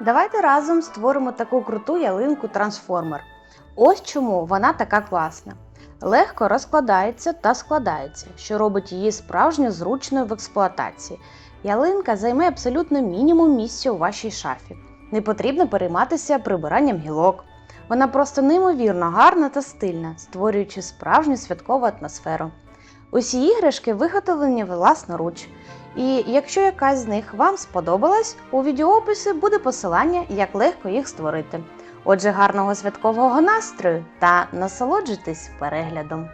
Давайте разом створимо таку круту ялинку трансформер. Ось чому вона така класна. Легко розкладається та складається, що робить її справжньо зручною в експлуатації. Ялинка займе абсолютно мінімум місця у вашій шафі. Не потрібно перейматися прибиранням гілок. Вона просто неймовірно гарна та стильна, створюючи справжню святкову атмосферу. Усі іграшки виготовлені власноруч. І якщо якась з них вам сподобалась, у відеоописі буде посилання, як легко їх створити. Отже, гарного святкового настрою та насолоджуйтесь переглядом.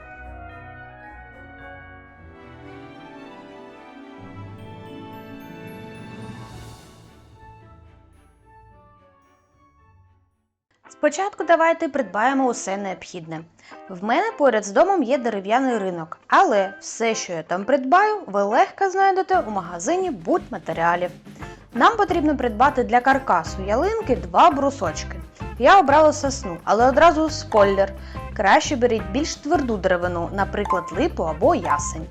Спочатку давайте придбаємо усе необхідне. В мене поряд з домом є дерев'яний ринок, але все, що я там придбаю, ви легко знайдете у магазині будь-матеріалів. Нам потрібно придбати для каркасу ялинки два брусочки. Я обрала сосну, але одразу спойлер. Краще беріть більш тверду деревину, наприклад, липу або ясень.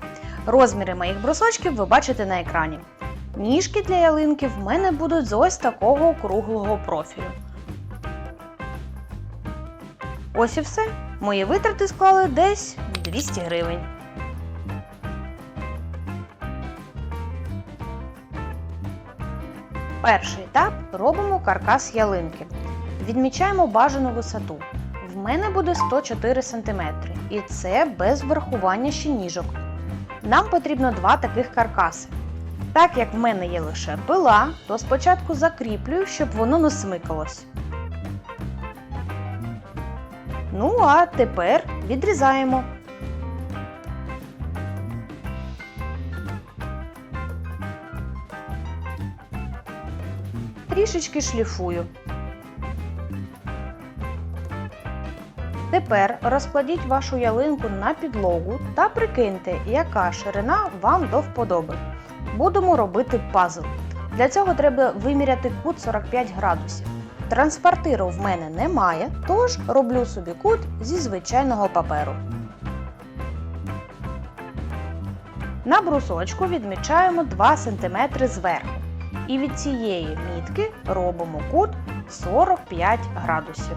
Розміри моїх брусочків ви бачите на екрані. Ніжки для ялинки в мене будуть з ось такого круглого профілю. Ось і все. Мої витрати склали десь 200 гривень. Перший етап робимо каркас ялинки. Відмічаємо бажану висоту. В мене буде 104 см, і це без врахування ще ніжок. Нам потрібно два таких каркаси. Так як в мене є лише пила, то спочатку закріплюю, щоб воно не смикалось. Ну а тепер відрізаємо. Трішечки шліфую. Тепер розкладіть вашу ялинку на підлогу та прикиньте, яка ширина вам до вподоби. Будемо робити пазл. Для цього треба виміряти кут 45 градусів. Транспортиру в мене немає, тож роблю собі кут зі звичайного паперу. На брусочку відмічаємо 2 см зверху. І від цієї мітки робимо кут 45 градусів.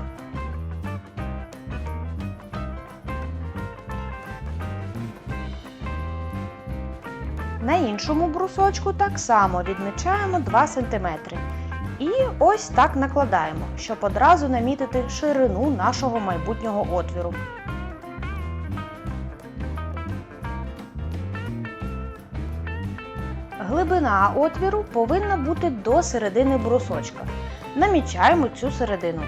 На іншому брусочку так само відмічаємо 2 см. І ось так накладаємо, щоб одразу намітити ширину нашого майбутнього отвіру. Глибина отвіру повинна бути до середини брусочка. Намічаємо цю середину.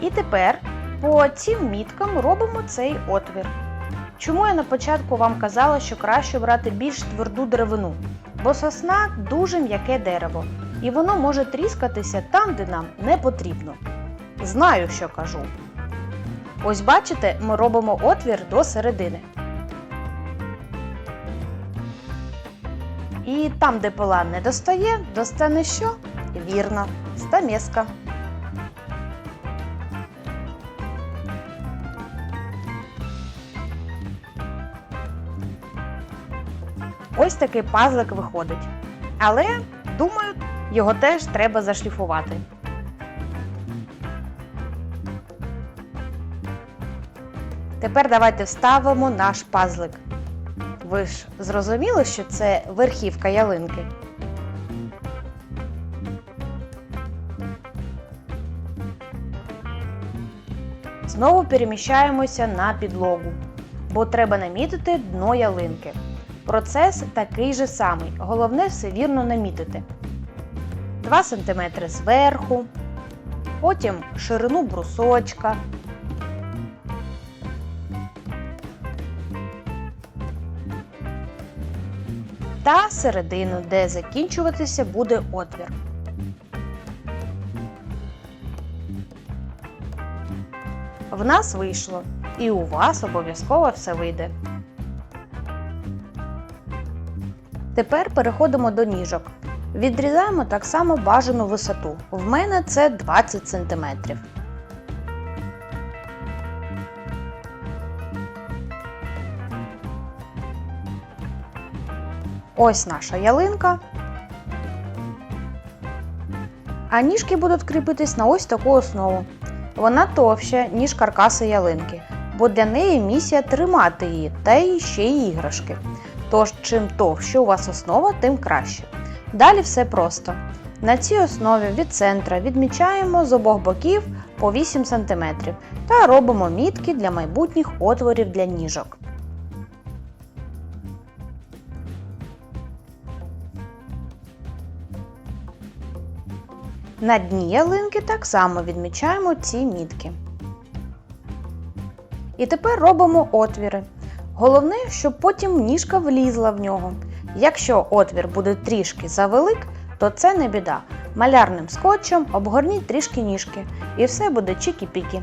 І тепер по цим міткам робимо цей отвір. Чому я на початку вам казала, що краще брати більш тверду деревину? Бо сосна дуже м'яке дерево, і воно може тріскатися там, де нам не потрібно. Знаю, що кажу. Ось бачите, ми робимо отвір до середини. І там, де пила не достає, достане що? Вірно, стамеска. Такий пазлик виходить. Але, думаю, його теж треба зашліфувати. Тепер давайте вставимо наш пазлик. Ви ж зрозуміли, що це верхівка ялинки? Знову переміщаємося на підлогу, бо треба намітити дно ялинки. Процес такий же самий. Головне все вірно намітити. 2 см зверху, потім ширину брусочка. Та середину, де закінчуватися буде отвір. В нас вийшло, і у вас обов'язково все вийде. Тепер переходимо до ніжок. Відрізаємо так само бажану висоту. В мене це 20 см. Ось наша ялинка. А ніжки будуть кріпитись на ось таку основу. Вона товща, ніж каркаси ялинки, бо для неї місія тримати її та ще й іграшки. Тож, чим товще у вас основа, тим краще. Далі все просто. На цій основі від центра відмічаємо з обох боків по 8 см та робимо мітки для майбутніх отворів для ніжок. На дні ялинки так само відмічаємо ці мітки. І тепер робимо отвіри. Головне, щоб потім ніжка влізла в нього. Якщо отвір буде трішки завелик, то це не біда. Малярним скотчем обгорніть трішки ніжки, і все буде чікі-пікі.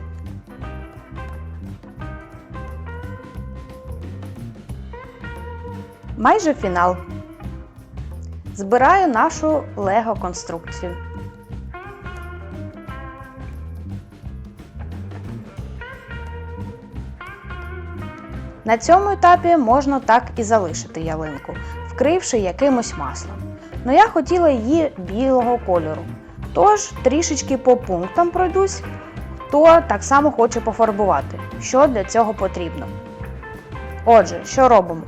Майже фінал. Збираю нашу лего конструкцію. На цьому етапі можна так і залишити ялинку, вкривши якимось маслом. Но я хотіла її білого кольору. Тож трішечки по пунктам пройдусь, хто так само хоче пофарбувати, що для цього потрібно. Отже, що робимо?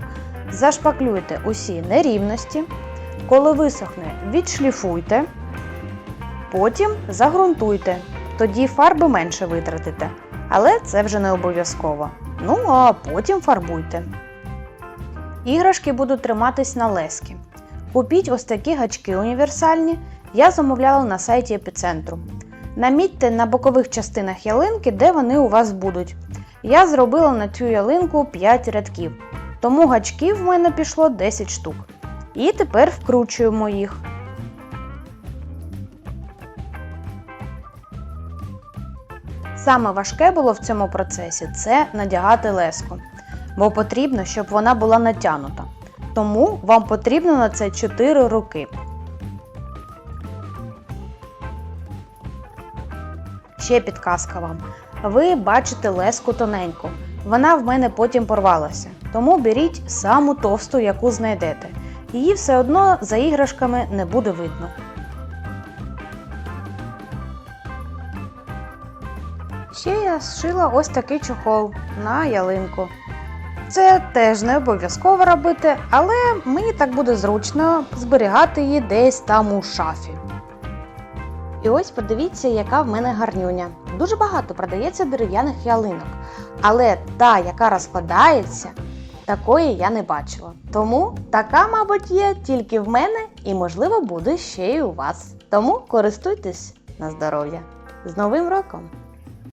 Зашпаклюйте усі нерівності. Коли висохне, відшліфуйте, потім загрунтуйте, тоді фарби менше витратите. Але це вже не обов'язково. Ну, а потім фарбуйте. Іграшки будуть триматись на лески. Купіть ось такі гачки універсальні. Я замовляла на сайті епіцентру. Намітьте на бокових частинах ялинки, де вони у вас будуть. Я зробила на цю ялинку 5 рядків, тому гачків в мене пішло 10 штук. І тепер вкручуємо їх. Саме важке було в цьому процесі це надягати леску, бо потрібно, щоб вона була натягнута. Тому вам потрібно на це 4 руки. Ще підказка вам. Ви бачите леску тоненьку. Вона в мене потім порвалася. Тому беріть саму товсту, яку знайдете. Її все одно за іграшками не буде видно. Ще я зшила ось такий чохол на ялинку. Це теж не обов'язково робити, але мені так буде зручно зберігати її десь там у шафі. І ось подивіться, яка в мене гарнюня. Дуже багато продається дерев'яних ялинок, але та, яка розкладається, такої я не бачила. Тому така, мабуть, є тільки в мене і, можливо, буде ще й у вас. Тому користуйтесь на здоров'я. З Новим роком!